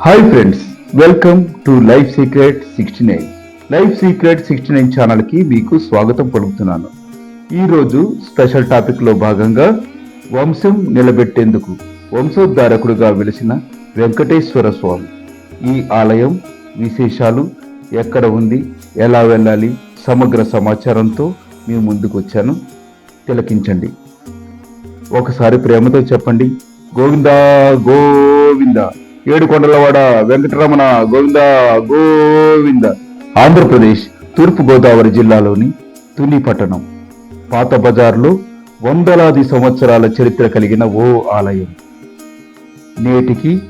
Hi friends welcome to life secret sixty nine. Life secret sixty nine ఛానల్కి మీకు స్వాగతం పలుకుతున్నాను. ఈరోజు స్పెషల్ టాపిక్లో భాగంగా వంశం నిలబెట్టేందుకు వంశోద్ధారకుడుగా వెలిసిన వెంకటేశ్వర స్వామి. ఈ ఆలయం విశేషాలు ఎక్కడ ఉంది ఎలా వెళ్ళాలి సమగ్ర సమాచారంతో మీ ముందుకు వచ్చాను. తిలకించండి. ఒకసారి ప్రేమతో చెప్పండి. గోవిందా గోవిందా. ఏడుకొండలవాడ వెంకటరమణ గోవింద గోవింద. ఆంధ్రప్రదేశ్ తూర్పు గోదావరి జిల్లాలోని తుని పట్టణం. పాత బజార్లో వందలాది సంవత్సరాల చరిత్ర కలిగిన ఓ ఆలయం. నేటికి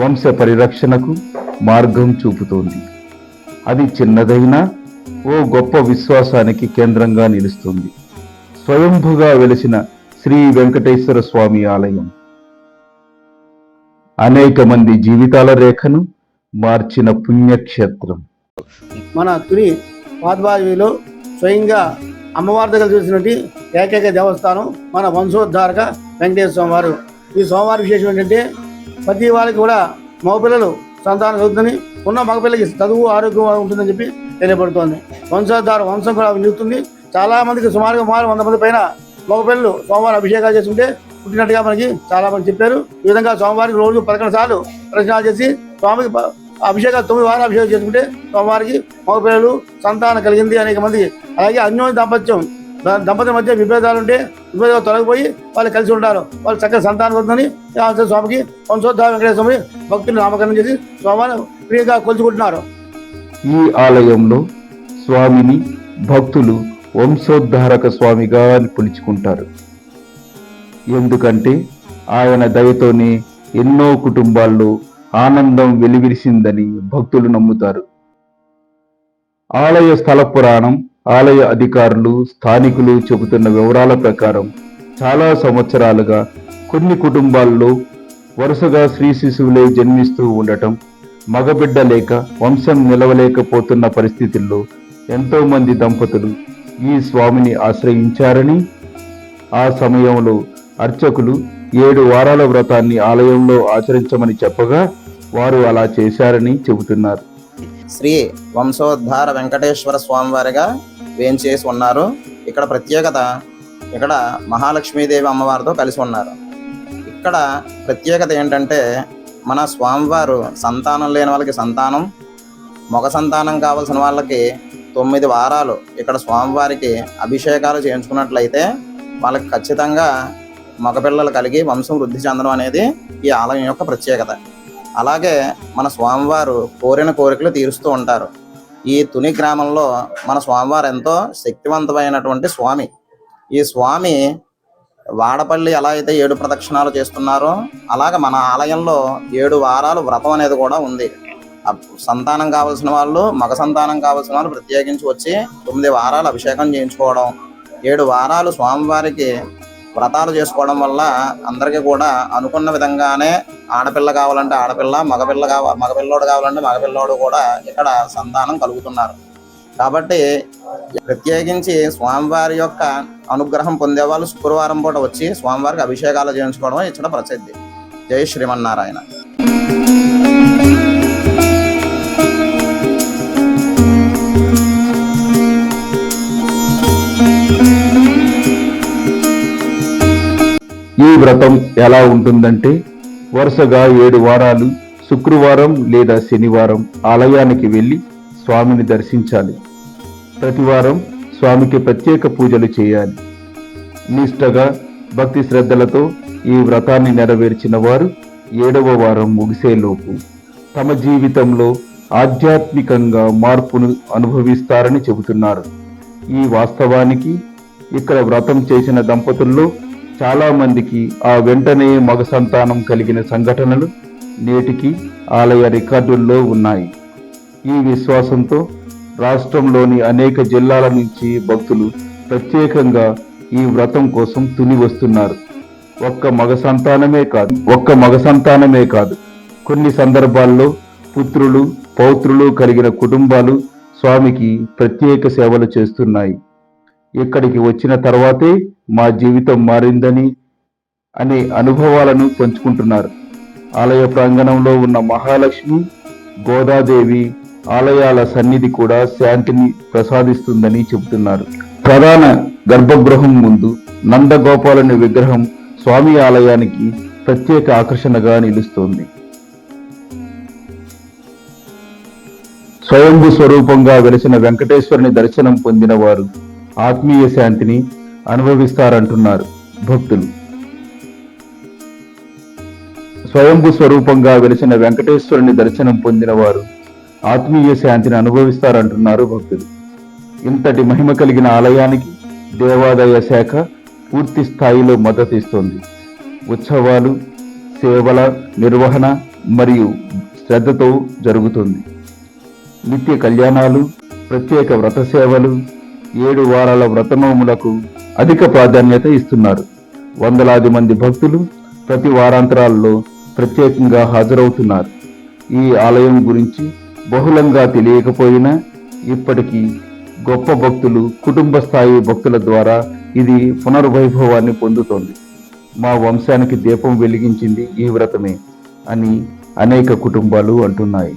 వంశ పరిరక్షణకు మార్గం చూపుతోంది. అది చిన్నదైనా ఓ గొప్ప విశ్వాసానికి కేంద్రంగా నిలుస్తుంది. స్వయంభుగా వెలిసిన శ్రీ వెంకటేశ్వర స్వామి ఆలయం. అనేక మంది జీవితాల రేఖను మార్చిన పుణ్యక్షేత్రం. మన తుని పాతబావిలో స్వయంగా అమ్మవారి దగ్గర చూసినటువంటి ఏకైక దేవస్థానం మన వంశోద్ధారక వెంకటేశ్వర స్వామివారు. ఈ సోమవారి విశేషం ఏంటంటే ప్రతి వారికి కూడా మగపిల్లలు సంతానం కలుగుతుంది. ఉన్న మగపిల్లకి చదువు ఆరోగ్యం ఉంటుందని చెప్పి తెలియబడుతోంది వంశోద్ధార వంశం కూడా నిలుస్తుంది చాలా మందికి సుమారుగా సుమారు వంద మంది పైన మగపిల్లలు సోమవారం అభిషేకాలు చేసుకుంటే పుట్టినట్టుగా మనకి చాలా మంది చెప్పారు. ఈ విధంగా సోమవారికి రోజు పదకొండు సార్లు ప్రశ్నలు చేసి స్వామికి అభిషేకాలు తొమ్మిది వారాలు అభిషేకం చేసుకుంటే స్వామివారికి మగపిల్లలు సంతానం కలిగింది అనేక మంది. అలాగే అన్యోన్య దాంపత్యం దంపతుల మధ్య విభేదాలు ఉంటే విభేదాలు తొలగిపోయి వాళ్ళు కలిసి ఉంటారు. వాళ్ళు చక్కగా సంతానం వస్తుందని స్వామికి వంశోద్ధార వెంకటేశ్వర స్వామి భక్తులు నామకరణం చేసి స్వామిని ప్రియంగా కొలుచుకుంటున్నారు. ఈ ఆలయంలో స్వామిని భక్తులు వంశోద్ధారక స్వామిగా పిలుచుకుంటారు. ఎందుకంటే ఆయన దయతోనే ఎన్నో కుటుంబాల్లో ఆనందం వెలివిరిసిందని భక్తులు నమ్ముతారు. ఆలయ స్థల పురాణం ఆలయ అధికారులు స్థానికులు చెబుతున్న వివరాల ప్రకారం చాలా సంవత్సరాలుగా కొన్ని కుటుంబాల్లో వరుసగా శ్రీ శిశువులే జన్మిస్తూ ఉండటం మగబిడ్డ లేక వంశం నిలవలేకపోతున్న పరిస్థితుల్లో ఎంతోమంది దంపతులు ఈ స్వామిని ఆశ్రయించారని ఆ సమయంలో అర్చకులు ఏడు వారాల వ్రతాన్ని ఆలయంలో ఆచరించమని చెప్పగా వారు అలా చేశారని చెబుతున్నారు. శ్రీ వంశోద్ధార వెంకటేశ్వర స్వామివారిగా వేంచేసి ఉన్నారు. ఇక్కడ ప్రత్యేకత ఇక్కడ మహాలక్ష్మీదేవి అమ్మవారితో కలిసి ఉన్నారు. ఇక్కడ ప్రత్యేకత ఏంటంటే మన స్వామివారు సంతానం లేని వాళ్ళకి సంతానం మగ సంతానం కావాల్సిన వాళ్ళకి తొమ్మిది వారాలు ఇక్కడ స్వామివారికి అభిషేకాలు చేయించుకున్నట్లయితే వాళ్ళకి ఖచ్చితంగా మగపిల్లలు కలిగి వంశం వృద్ధి చెందడం అనేది ఈ ఆలయం యొక్క ప్రత్యేకత. అలాగే మన స్వామివారు కోరిన కోరికలు తీరుస్తూ ఉంటారు. ఈ తుని గ్రామంలో మన స్వామివారు ఎంతో శక్తివంతమైనటువంటి స్వామి. ఈ స్వామి వాడపల్లి ఎలా అయితే ఏడు ప్రదక్షిణాలు చేస్తున్నారో అలాగే మన ఆలయంలో ఏడు వారాలు వ్రతం అనేది కూడా ఉంది. సంతానం కావాల్సిన వాళ్ళు మగ సంతానం కావాల్సిన వాళ్ళు ప్రత్యేకించి వచ్చి తొమ్మిది వారాలు అభిషేకం చేయించుకోవడం ఏడు వారాలు స్వామివారికి వ్రతాలు చేసుకోవడం వల్ల అందరికీ కూడా అనుకున్న విధంగానే ఆడపిల్ల కావాలంటే ఆడపిల్ల మగపిల్ల కావ మగపిల్లోడు కావాలంటే మగపిల్లోడు కూడా ఇక్కడ సంతానం కలుగుతున్నారు. కాబట్టి ప్రత్యేకించి స్వామివారి యొక్క అనుగ్రహం పొందేవాళ్ళు శుక్రవారం పూట వచ్చి స్వామివారికి అభిషేకాలు చేయించుకోవడం ఇచ్చిన ప్రసిద్ధి. జై శ్రీమన్నారాయణ. ఈ వ్రతం ఎలా ఉంటుందంటే వరుసగా ఏడు వారాలు శుక్రవారం లేదా శనివారం ఆలయానికి వెళ్ళి స్వామిని దర్శించాలి. ప్రతివారం స్వామికి ప్రత్యేక పూజలు చేయాలి. నిష్టగా భక్తి శ్రద్ధలతో ఈ వ్రతాన్ని నెరవేర్చిన వారు ఏడవ వారం ముగిసేలోపు తమ జీవితంలో ఆధ్యాత్మికంగా మార్పును అనుభవిస్తారని చెబుతున్నారు. ఈ వాస్తవానికి ఇక్కడ వ్రతం చేసిన దంపతుల్లో చాలామందికి ఆ వెంటనే మగ సంతానం కలిగిన సంఘటనలు నేటికి ఆలయ రికార్డుల్లో ఉన్నాయి. ఈ విశ్వాసంతో రాష్ట్రంలోని అనేక జిల్లాల నుంచి భక్తులు ప్రత్యేకంగా ఈ వ్రతం కోసం తుని వస్తున్నారు. ఒక్క మగ సంతానమే కాదు ఒక్క మగ సంతానమే కాదు. కొన్ని సందర్భాల్లో పుత్రులు పౌత్రులు కలిగిన కుటుంబాలు స్వామికి ప్రత్యేక సేవలు చేస్తున్నాయి. ఇక్కడికి వచ్చిన తర్వాతే మా జీవితం మారిందని అనే అనుభవాలను పంచుకుంటున్నారు. ఆలయ ప్రాంగణంలో ఉన్న మహాలక్ష్మి గోదాదేవి ఆలయాల సన్నిధి కూడా శాంతిని ప్రసాదిస్తుందని చెబుతున్నారు. ప్రధాన గర్భగృహం ముందు నందగోపాలుని విగ్రహం స్వామి ఆలయానికి ప్రత్యేక ఆకర్షణగా నిలుస్తోంది. స్వయంభు స్వరూపంగా వెలిసిన వెంకటేశ్వరుని దర్శనం పొందిన వారు ఆత్మీయ శాంతిని అనుభవిస్తారంటున్నారు భక్తులు. స్వయంభు స్వరూపంగా వెలిసిన వెంకటేశ్వరుని దర్శనం పొందిన వారు ఆత్మీయ శాంతిని అనుభవిస్తారంటున్నారు భక్తులు. ఇంతటి మహిమ కలిగిన ఆలయానికి దేవాదాయ శాఖ పూర్తి స్థాయిలో మద్దతు ఇస్తుంది. ఉత్సవాలు సేవల నిర్వహణ మరియు శ్రద్ధతో జరుగుతుంది. నిత్య కళ్యాణాలు ప్రత్యేక వ్రత సేవలు ఏడు వారాల వ్రతనోములకు అధిక ప్రాధాన్యత ఇస్తున్నారు. వందలాది మంది భక్తులు ప్రతి వారాంతరాల్లో ప్రత్యేకంగా హాజరవుతున్నారు. ఈ ఆలయం గురించి బహుళంగా తెలియకపోయినా ఇప్పటికీ గొప్ప భక్తులు కుటుంబ స్థాయి భక్తుల ద్వారా ఇది పునర్వైభవాన్ని పొందుతోంది. మా వంశానికి దీపం వెలిగించింది ఈ వ్రతమే అని అనేక కుటుంబాలు అంటున్నాయి.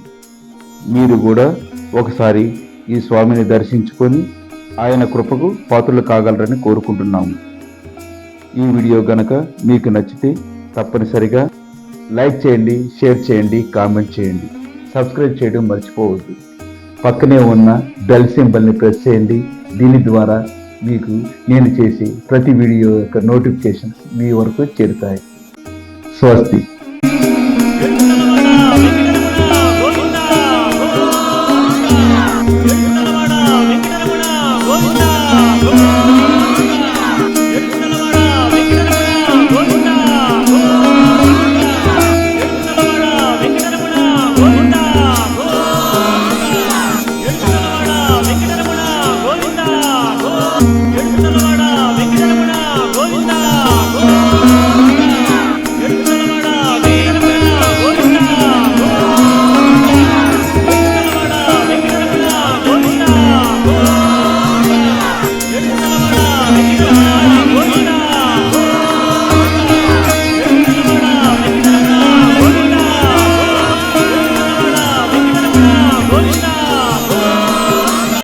మీరు కూడా ఒకసారి ఈ స్వామిని దర్శించుకొని ఆయన కృపకు పాత్రలు కాగలరని కోరుకుంటున్నాము. ఈ వీడియో గనక మీకు నచ్చితే తప్పనిసరిగా లైక్ చేయండి షేర్ చేయండి కామెంట్ చేయండి. సబ్స్క్రైబ్ చేయడం మర్చిపోవద్దు. పక్కనే ఉన్న బెల్ సింబల్ని ప్రెస్ చేయండి. దీని ద్వారా మీకు నేను చేసే ప్రతి వీడియో యొక్క నోటిఫికేషన్స్ మీ వరకు చేరుతాయి. స్వస్తి.